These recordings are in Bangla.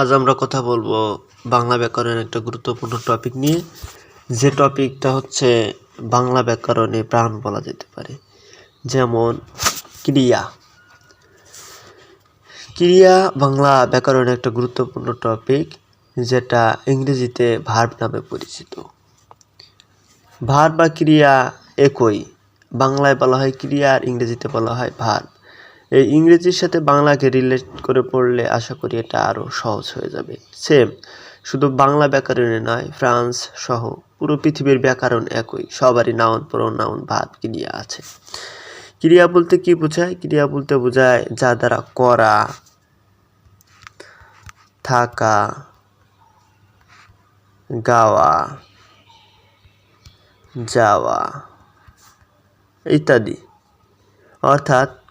আজ আমরা কথা বলব বাংলা ব্যাকরণের একটা গুরুত্বপূর্ণ টপিক নিয়ে। যে টপিকটা হচ্ছে বাংলা ব্যাকরণে প্রাণ বলা যেতে পারে। যেমন ক্রিয়া। ক্রিয়া বাংলা ব্যাকরণের একটা গুরুত্বপূর্ণ টপিক যেটা ইংরেজিতে ভার্ব নামে পরিচিত। ভার্ব বা ক্রিয়া একই। বাংলায় বলা হয় ক্রিয়া আর ইংরেজিতে বলা হয় ভার্ব এই ইংরেজির সাথে বাংলাকে রিলেট করে পড়লে আশা করি এটা আরও সহজ হয়ে যাবে। সেম শুধু বাংলা ব্যাকরণে নয়, ফ্রান্স সহ পুরো পৃথিবীর ব্যাকরণ একই, সবারই নাউন প্রোনাউন ভাব ক্রিয়া আছে। ক্রিয়া বলতে কি বোঝায়? ক্রিয়া বলতে বোঝায় যা দ্বারা করা, থাকা, গাওয়া, যাওয়া, ইত্যাদি। অর্থাৎ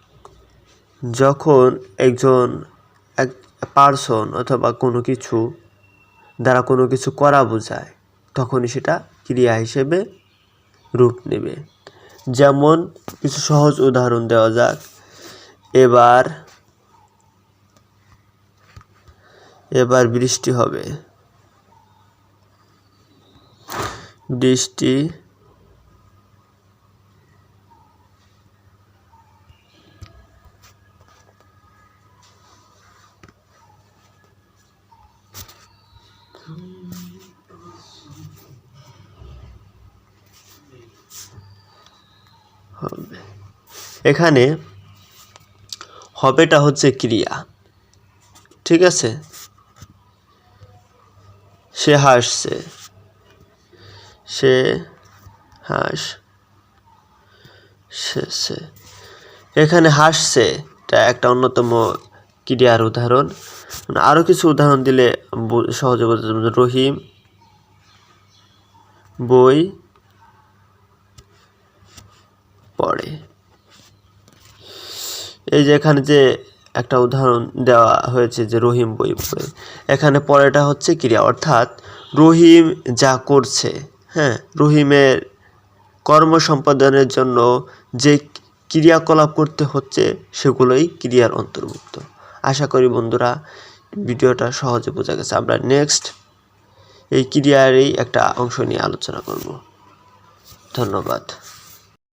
যখন একজন এক পার্সন অথবা কোনো কিছু দ্বারা কোনো কিছু করা বোঝায়, তখনই সেটা ক্রিয়া হিসেবে রূপ নেবে। যেমন কিছু সহজ উদাহরণ দেওয়া যাক। এবার এবার বৃষ্টি হবে। বৃষ্টি হবে। এখানে হবেটা হচ্ছে ক্রিয়া। ঠিক আছে? সে হাসছে। সে হাস সে সে। এখানে হাসছে, এটা একটা অন্যতম ক্রিয়ার উদাহরণ। আরও কিছু উদাহরণ দিলে সহজে বোঝা রহিম, বই, পড়ে। এই যে এখানে যে একটা উদাহরণ দেওয়া হয়েছে যে রহিম বই পড়ে এখানে পড়েটা হচ্ছে ক্রিয়া অর্থাৎ রহিম যা করছে হ্যাঁ রহিমের কর্ম সম্পাদনের জন্য যে ক্রিয়াকলাপ করতে হচ্ছে, সেগুলোই ক্রিয়ার অন্তর্ভুক্ত। আশা করি বন্ধুরা ভিডিওটা সহজে বোঝা গেছে। আমরা নেক্সট এই ক্রিয়ারই একটা অংশ নিয়ে আলোচনা করব। ধন্যবাদ।